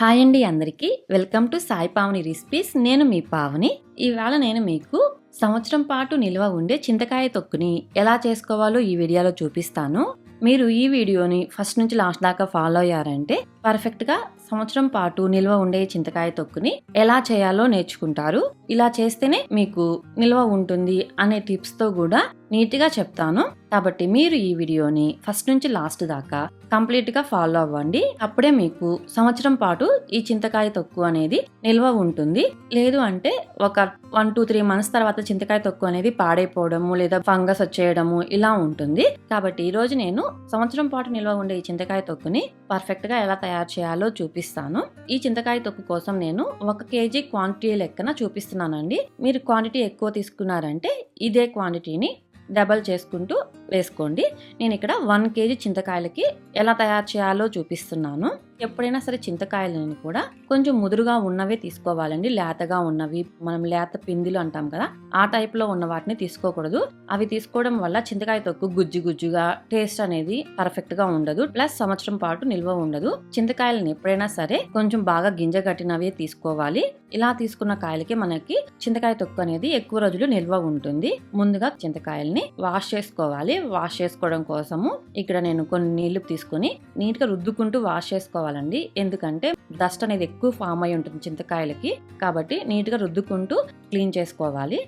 Hi అండి అందరికీ. Welcome to Sai Pavani recipes. నేను మీ పావని. ఇవాళ నేను మీకు సంవత్సరం పాటు నిల్వ ఉండే చింతకాయ తొక్కుని ఎలా చేసుకోవాలో ఈ వీడియోలో చూపిస్తాను. మీరు ఈ వీడియోని ఫస్ట్ నుంచి లాస్ట్ దాకా ఫాలో అయ్యారంటే పర్ఫెక్ట్గా సంవత్సరం పాటు నిల్వ ఉండే చింతకాయ తొక్కుని ఎలా చేయాలో నేర్చుకుంటారు. ఇలా చేస్తేనే మీకు నిల్వ ఉంటుంది అనే టిప్స్తో కూడా నీట్గా చెప్తాను. కాబట్టి మీరు ఈ వీడియోని ఫస్ట్ నుంచి లాస్ట్ దాకా కంప్లీట్గా ఫాలో అవ్వండి. అప్పుడే మీకు సంవత్సరం పాటు ఈ చింతకాయ తొక్కు అనేది నిల్వ ఉంటుంది. లేదు అంటే ఒక వన్ టూ త్రీ మంత్స్ తర్వాత చింతకాయ తొక్కు అనేది పాడైపోవడము లేదా ఫంగస్ వచ్చేయడము ఇలా ఉంటుంది. కాబట్టి ఈ రోజు నేను సంవత్సరం పాటు నిల్వ ఉండే ఈ చింతకాయ తొక్కుని పర్ఫెక్ట్గా ఎలా తయారు చేయాలో చూపిస్తాను. ఈ చింతకాయ తొక్కు కోసం నేను ఒక కేజీ క్వాంటిటీ లెక్కన చూపిస్తున్నానండి. మీరు క్వాంటిటీ ఎక్కువ తీసుకున్నారంటే ఇదే క్వాంటిటీని డబల్ చేసుకుంటూ వేసుకోండి. నేను ఇక్కడ వన్ కేజీ చింతకాయలకి ఎలా తయారు చేయాలో చూపిస్తున్నాను. ఎప్పుడైనా సరే చింతకాయలను కూడా కొంచెం ముదురుగా ఉన్నవే తీసుకోవాలండి. లేతగా ఉన్నవి మనం లేత పిందిలు అంటాం కదా ఆ టైప్లో ఉన్న వాటిని తీసుకోకూడదు. అవి తీసుకోవడం వల్ల చింతకాయ తొక్కు గుజ్జు గుజ్జుగా టేస్ట్ అనేది పర్ఫెక్ట్గా ఉండదు. ప్లస్ సంవత్సరం పాటు నిల్వ ఉండదు. చింతకాయలను ఎప్పుడైనా సరే కొంచెం బాగా గింజ కట్టినవే తీసుకోవాలి. ఇలా తీసుకున్న కాయలకి మనకి చింతకాయ తొక్కు అనేది ఎక్కువ రోజులు నిల్వ ఉంటుంది. ముందుగా చింతకాయల్ని వాష్ చేసుకోవాలి. వాష్ చేసుకోవడం కోసము ఇక్కడ నేను కొన్ని నీళ్ళు తీసుకొని నీట్గా రుద్దుకుంటూ వాష్ చేసుకోవాలండి ఎందుకంటే డస్ట్ అనేది ఎక్కువ ఫామ్ అయి ఉంటుంది చింతకాయలకి. కాబట్టి నీట్గా రుద్దుకుంటూ క్లీన్ చేసుకోవాలి.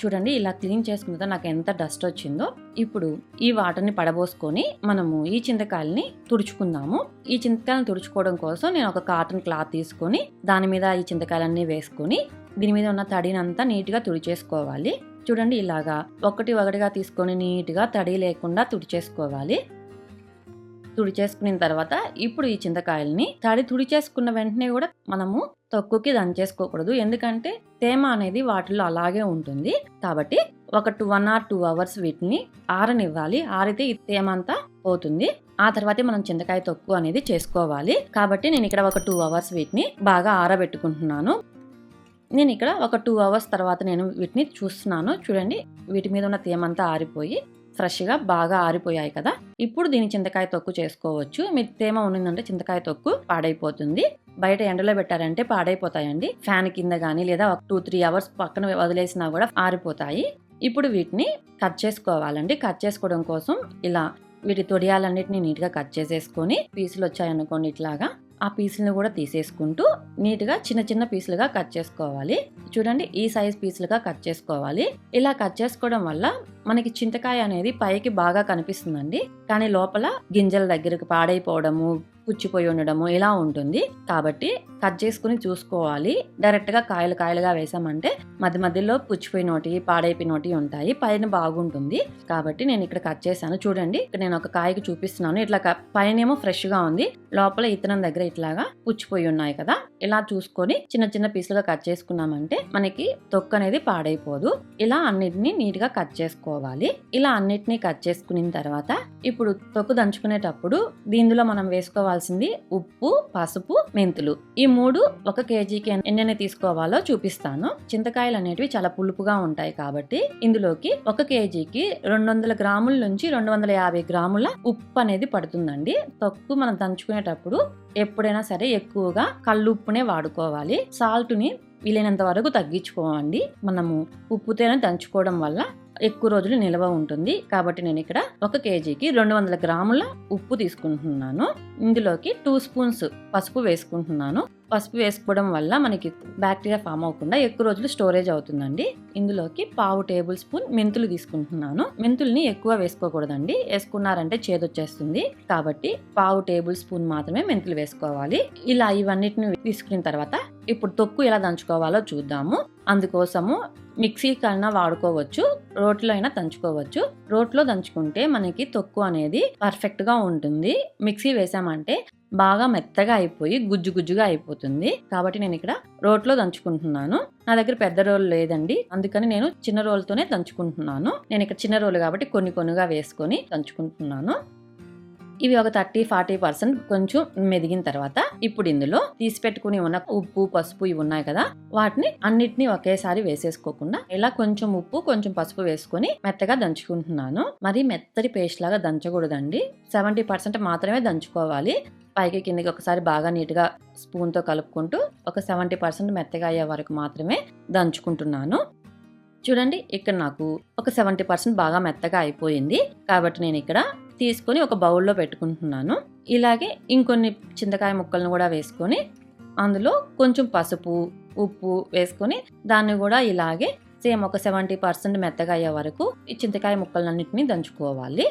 చూడండి ఇలా క్లీన్ చేసుకున్న నాకు ఎంత డస్ట్ వచ్చిందో. ఇప్పుడు ఈ వాటర్ని పడబోసుకొని మనము ఈ చింతకాయల్ని తుడుచుకుందాము. ఈ చింతకాయలను తుడుచుకోవడం కోసం నేను ఒక కాటన్ క్లాత్ తీసుకొని దాని మీద ఈ చింతకాయలన్నీ వేసుకొని దీని మీద ఉన్న తడినంతా నీట్గా తుడిచేసుకోవాలి. చూడండి ఇలాగా ఒకటి ఒకటిగా తీసుకొని నీట్గా తడి లేకుండా తుడిచేసుకోవాలి. తుడి చేసుకున్న తర్వాత ఇప్పుడు ఈ చింతకాయల్ని తడి చేసుకున్న వెంటనే కూడా మనము తొక్కుకి దంచేసుకోకూడదు. ఎందుకంటే తేమ అనేది వాటిలో అలాగే ఉంటుంది. కాబట్టి ఒక two one or two hours వీటిని ఆరనివ్వాలి. ఆరితే ఈ తేమ అంతా పోతుంది. ఆ తర్వాతే మనం చింతకాయ తొక్కు అనేది చేసుకోవాలి. కాబట్టి నేను ఇక్కడ ఒక టూ అవర్స్ వీటిని బాగా ఆరబెట్టుకుంటున్నాను. నేను ఇక్కడ ఒక టూ అవర్స్ తర్వాత నేను వీటిని చూస్తున్నాను. చూడండి వీటి మీద ఉన్న తేమంతా ఆరిపోయి ఫ్రెష్గా బాగా ఆరిపోయాయి కదా. ఇప్పుడు దీని చింతకాయ తొక్కు చేసుకోవచ్చు. మీకు తేమ ఉన్నదంటే చింతకాయ తొక్కు పాడైపోతుంది. బయట ఎండలో పెట్టారంటే పాడైపోతాయండి. ఫ్యాన్ కింద కానీ లేదా ఒక టూ త్రీ అవర్స్ పక్కన వదిలేసినా కూడా ఆరిపోతాయి. ఇప్పుడు వీటిని కట్ చేసుకోవాలండి. కట్ చేసుకోవడం కోసం ఇలా వీటి తొడియాలన్నిటిని నీట్గా కట్ చేసేసుకొని పీసులు వచ్చాయనుకోండి ఇట్లాగా. ఆ పీసులను కూడా తీసేసుకుంటూ నీట్గా చిన్న చిన్న పీసులుగా కట్ చేసుకోవాలి. చూడండి ఈ సైజ్ పీసులుగా కట్ చేసుకోవాలి. ఇలా కట్ చేసుకోవడం వల్ల మనకి చింతకాయ అనేది పైకి బాగా కనిపిస్తుందండి. కానీ లోపల గింజల దగ్గరకు పాడైపోవడము పుచ్చిపోయి ఉండడము ఇలా ఉంటుంది. కాబట్టి కట్ చేసుకుని చూసుకోవాలి. డైరెక్ట్గా కాయలు కాయలుగా వేసామంటే మధ్య మధ్యలో పుచ్చిపోయినోటి పాడైపోయినోటి ఉంటాయి. పైన బాగుంటుంది. కాబట్టి నేను ఇక్కడ కట్ చేశాను. చూడండి ఇక్కడ నేను ఒక కాయకి చూపిస్తున్నాను. ఇట్లా పైనేమో ఫ్రెష్గా ఉంది. లోపల ఇతనం దగ్గర ఇట్లాగా పుచ్చిపోయి ఉన్నాయి కదా. ఇలా చూసుకొని చిన్న చిన్న పీసులుగా కట్ చేసుకున్నామంటే మనకి తొక్క అనేది పాడైపోదు. ఇలా అన్నిటిని నీట్గా కట్ చేసుకోవాలి. ఇలా అన్నిటిని కట్ చేసుకున్న తర్వాత ఇప్పుడు తొక్కు దంచుకునేటప్పుడు దీనిలో మనం వేసుకోవాల్సింది ఉప్పు పసుపు మెంతులు. ఈ మూడు ఒక కేజీకి ఎన్నెన్ని తీసుకోవాలో చూపిస్తాను. చింతకాయలు అనేటివి చాలా పులుపుగా ఉంటాయి కాబట్టి ఇందులోకి ఒక కేజీకి రెండు వందల గ్రాముల నుంచి రెండు వందల యాభై గ్రాముల ఉప్పు అనేది పడుతుందండి. తొక్కు మనం దంచుకునేటప్పుడు ఎప్పుడైనా సరే ఎక్కువగా కల్లుప్పునే వాడుకోవాలి. సాల్ట్ని వీలైనంత వరకు తగ్గించుకోవండి మనము ఉప్పుతేనే దంచుకోవడం వల్ల ఎక్కువ రోజులు నిల్వ ఉంటుంది. కాబట్టి నేను ఇక్కడ ఒక కేజీకి రెండు వందల గ్రాముల ఉప్పు తీసుకుంటున్నాను. ఇందులోకి టూ స్పూన్స్ పసుపు వేసుకుంటున్నాను. పసుపు వేసుకోవడం వల్ల మనకి బ్యాక్టీరియా ఫామ్ అవ్వకుండా ఎక్కువ రోజులు స్టోరేజ్ అవుతుందండి. ఇందులోకి పావు టేబుల్ స్పూన్ మెంతులు తీసుకుంటున్నాను. మెంతుల్ని ఎక్కువ వేసుకోకూడదండి. వేసుకున్నారంటే చేదొచ్చేస్తుంది. కాబట్టి పావు టేబుల్ స్పూన్ మాత్రమే మెంతులు వేసుకోవాలి. ఇలా ఇవన్నిటిని తీసుకున్న తర్వాత ఇప్పుడు తొక్కు ఎలా దంచుకోవాలో చూద్దాము. అందుకోసము మిక్సీ కన్నా వాడుకోవచ్చు రోట్లో అయినా దంచుకోవచ్చు. రోట్లో దంచుకుంటే మనకి తొక్కు అనేది పర్ఫెక్ట్గా ఉంటుంది. మిక్సీ వేసామంటే బాగా మెత్తగా అయిపోయి గుజ్జు గుజ్జుగా అయిపోతుంది. కాబట్టి నేను ఇక్కడ రోట్లో దంచుకుంటున్నాను. నా దగ్గర పెద్ద రోల్ లేదండి. అందుకని నేను చిన్న రోల్తోనే దంచుకుంటున్నాను. నేను ఇక్కడ చిన్న రోల్ కాబట్టి కొన్ని కొన్నిగా వేసుకొని దంచుకుంటున్నాను. ఇవి ఒక థర్టీ ఫార్టీ పర్సెంట్ కొంచెం మెదిగిన తర్వాత ఇప్పుడు ఇందులో తీసి పెట్టుకుని ఉన్న ఉప్పు పసుపు ఇవి ఉన్నాయి కదా వాటిని అన్నిటిని ఒకేసారి వేసేసుకోకుండా ఇలా కొంచెం ఉప్పు కొంచెం పసుపు వేసుకొని మెత్తగా దంచుకుంటున్నాను. మరి మెత్తటి పేస్ట్ లాగా దంచకూడదండి. సెవెంటీ పర్సెంట్ మాత్రమే దంచుకోవాలి. పైకి కిందకి ఒకసారి బాగా నీట్గా స్పూన్తో కలుపుకుంటూ ఒక సెవెంటీ పర్సెంట్ మెత్తగా అయ్యే వరకు మాత్రమే దంచుకుంటున్నాను. చూడండి ఇక్కడ నాకు ఒక సెవెంటీ పర్సెంట్ బాగా మెత్తగా అయిపోయింది. కాబట్టి నేను ఇక్కడ తీసుకొని ఒక బౌల్లో పెట్టుకుంటున్నాను. ఇలాగే ఇంకొన్ని చింతకాయ ముక్కలను కూడా వేసుకొని అందులో కొంచెం పసుపు ఉప్పు వేసుకొని దాన్ని కూడా ఇలాగే సేమ్ ఒక సెవెంటీ పర్సెంట్ మెత్తగా అయ్యే వరకు ఈ చింతకాయ ముక్కలన్నింటినీ దంచుకోవాలి.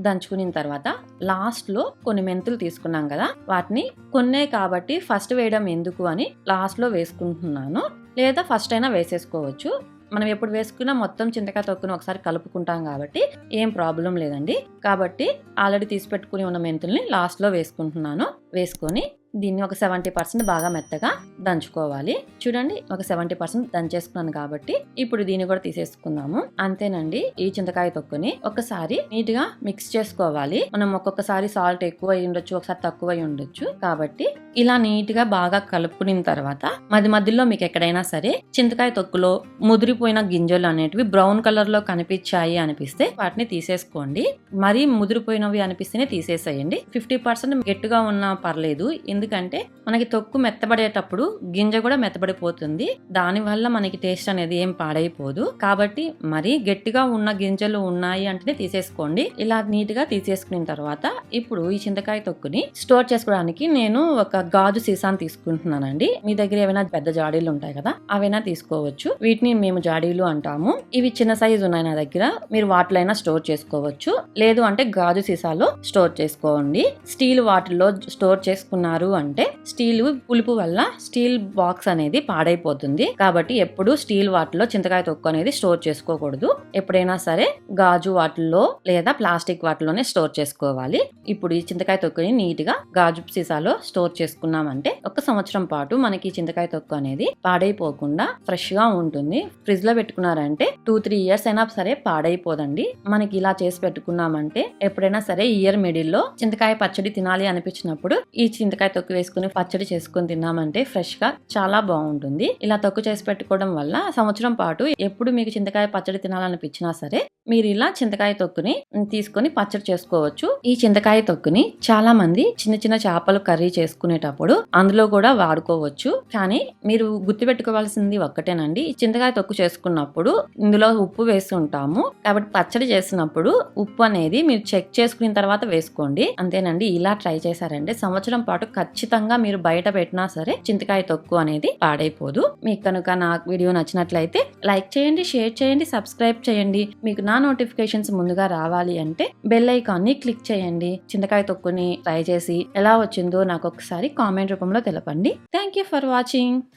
దంచుకున్న తర్వాత లాస్ట్లో కొన్ని మెంతులు తీసుకున్నాం కదా వాటిని కొన్నే కాబట్టి ఫస్ట్ వేయడం ఎందుకు అని లాస్ట్లో వేసుకుంటున్నాను. లేదా ఫస్ట్ అయినా వేసేసుకోవచ్చు. మనం ఎప్పుడు వేసుకున్నా మొత్తం చింతకాయ తొక్కును ఒకసారి కలుపుకుంటాం కాబట్టి ఏం ప్రాబ్లం లేదండి. కాబట్టి ఆల్రెడీ తీసి పెట్టుకుని ఉన్న మెంతుల్ని లాస్ట్లో వేసుకుంటున్నాను. వేసుకొని దీన్ని ఒక సెవెంటీ పర్సెంట్ బాగా మెత్తగా దంచుకోవాలి. చూడండి ఒక సెవెంటీ పర్సెంట్ దంచేసుకున్నాను కాబట్టి ఇప్పుడు దీన్ని కూడా తీసేసుకుందాము. అంతేనండి ఈ చింతకాయ తొక్కుని ఒకసారి నీట్గా మిక్స్ చేసుకోవాలి. మనం ఒక్కొక్కసారి సాల్ట్ ఎక్కువ అయి ఉండొచ్చు ఒకసారి తక్కువ అయి ఉండొచ్చు. కాబట్టి ఇలా నీట్గా బాగా కలుపుకున్న తర్వాత మధ్య మధ్యలో మీకు ఎక్కడైనా సరే చింతకాయ తొక్కులో ముదిరిపోయిన గింజలు అనేటివి బ్రౌన్ కలర్లో కనిపించాయి అనిపిస్తే వాటిని తీసేసుకోండి. మరీ ముదిరిపోయినవి అనిపిస్తేనే తీసేసేయండి. ఫిఫ్టీ పర్సెంట్ గట్టిగా ఉన్నా పర్లేదు. ఎందుకు ఎందుకంటే మనకి తొక్కు మెత్తబడేటప్పుడు గింజ కూడా మెత్తబడిపోతుంది. దానివల్ల మనకి టేస్ట్ అనేది ఏం పాడైపోదు. కాబట్టి మరీ గట్టిగా ఉన్న గింజలు ఉన్నాయి అంటేనే తీసేసుకోండి. ఇలా నీట్గా తీసేసుకున్న తర్వాత ఇప్పుడు ఈ చింతకాయ తొక్కుని స్టోర్ చేసుకోవడానికి నేను ఒక గాజు సీసాను తీసుకుంటున్నానండి. మీ దగ్గర ఏమైనా పెద్ద జాడీలు ఉంటాయి కదా అవైనా తీసుకోవచ్చు. వీటిని మేము జాడీలు అంటాము. ఇవి చిన్న సైజు ఉన్నాయి నా దగ్గర. మీరు వాటిలో అయినా స్టోర్ చేసుకోవచ్చు. లేదు అంటే గాజు సీసాలో స్టోర్ చేసుకోండి. స్టీల్ వాటిల్లో స్టోర్ చేసుకున్నారు అంటే స్టీల్ పులుపు వల్ల స్టీల్ బాక్స్ అనేది పాడైపోతుంది. కాబట్టి ఎప్పుడు స్టీల్ వాటిలో చింతకాయ తొక్కు అనేది స్టోర్ చేసుకోకూడదు. ఎప్పుడైనా సరే గాజు వాటిల్లో లేదా ప్లాస్టిక్ వాటిలోనే స్టోర్ చేసుకోవాలి. ఇప్పుడు ఈ చింతకాయ తొక్కుని నీట్గా గాజు సీసాలో స్టోర్ చేసుకున్నామంటే ఒక సంవత్సరం పాటు మనకి చింతకాయ తొక్కు అనేది పాడైపోకుండా ఫ్రెష్గా ఉంటుంది. ఫ్రిడ్జ్లో పెట్టుకున్నారంటే టూ త్రీ ఇయర్స్ అయినా సరే పాడైపోదండి. మనకి ఇలా చేసి పెట్టుకున్నామంటే ఎప్పుడైనా సరే ఇయర్ మిడిల్లో చింతకాయ పచ్చడి తినాలి అనిపించినప్పుడు ఈ చింతకాయ తొక్కు వేసుకుని పచ్చడి చేసుకుని తిన్నామంటే ఫ్రెష్గా చాలా బాగుంటుంది. ఇలా తొక్కు చేసి పెట్టుకోవడం వల్ల సంవత్సరం పాటు ఎప్పుడు మీకు చింతకాయ పచ్చడి తినాలనిపించినా సరే మీరు ఇలా చింతకాయ తొక్కుని తీసుకొని పచ్చడి చేసుకోవచ్చు. ఈ చింతకాయ తొక్కుని చాలా మంది చిన్న చిన్న చేపలు కర్రీ చేసుకునేటప్పుడు అందులో కూడా వాడుకోవచ్చు. కానీ మీరు గుర్తుపెట్టుకోవాల్సింది ఒక్కటేనండి. ఈ చింతకాయ తొక్కు చేసుకున్నప్పుడు ఇందులో ఉప్పు వేసి ఉంటాము. కాబట్టి పచ్చడి చేసినప్పుడు ఉప్పు అనేది మీరు చెక్ చేసుకున్న తర్వాత వేసుకోండి. అంతేనండి ఇలా ట్రై చేశారండి సంవత్సరం పాటు ఖచ్చితంగా మీరు బయట పెట్టినా సరే చింతకాయ తొక్కు అనేది పాడైపోదు. మీకు కనుక నా వీడియో నచ్చినట్లయితే లైక్ చేయండి షేర్ చేయండి సబ్స్క్రైబ్ చేయండి. మీకు నా నోటిఫికేషన్స్ ముందుగా రావాలి అంటే బెల్ ఐకాన్ని క్లిక్ చేయండి. చింతకాయ తొక్కుని ట్రై చేసి ఎలా వచ్చిందో నాకు ఒకసారి కామెంట్ రూపంలో తెలపండి. Thank you for watching